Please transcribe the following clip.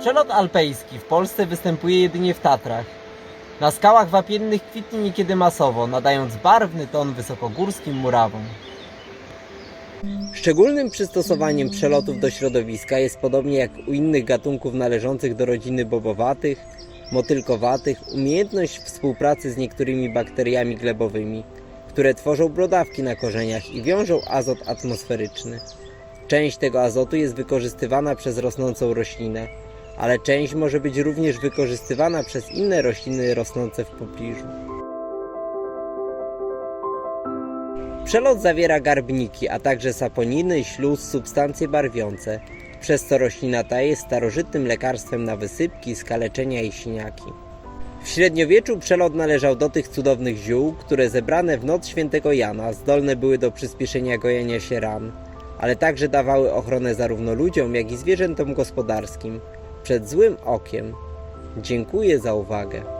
Przelot alpejski w Polsce występuje jedynie w Tatrach. Na skałach wapiennych kwitnie niekiedy masowo, nadając barwny ton wysokogórskim murawom. Szczególnym przystosowaniem przelotów do środowiska jest podobnie jak u innych gatunków należących do rodziny bobowatych, motylkowatych, umiejętność współpracy z niektórymi bakteriami glebowymi, które tworzą brodawki na korzeniach i wiążą azot atmosferyczny. Część tego azotu jest wykorzystywana przez rosnącą roślinę, ale część może być również wykorzystywana przez inne rośliny rosnące w pobliżu. Przelot zawiera garbniki, a także saponiny, śluz, substancje barwiące, przez co roślina ta jest starożytnym lekarstwem na wysypki, skaleczenia i siniaki. W średniowieczu przelot należał do tych cudownych ziół, które zebrane w noc świętego Jana zdolne były do przyspieszenia gojenia się ran, ale także dawały ochronę zarówno ludziom, jak i zwierzętom gospodarskim przed złym okiem. Dziękuję za uwagę.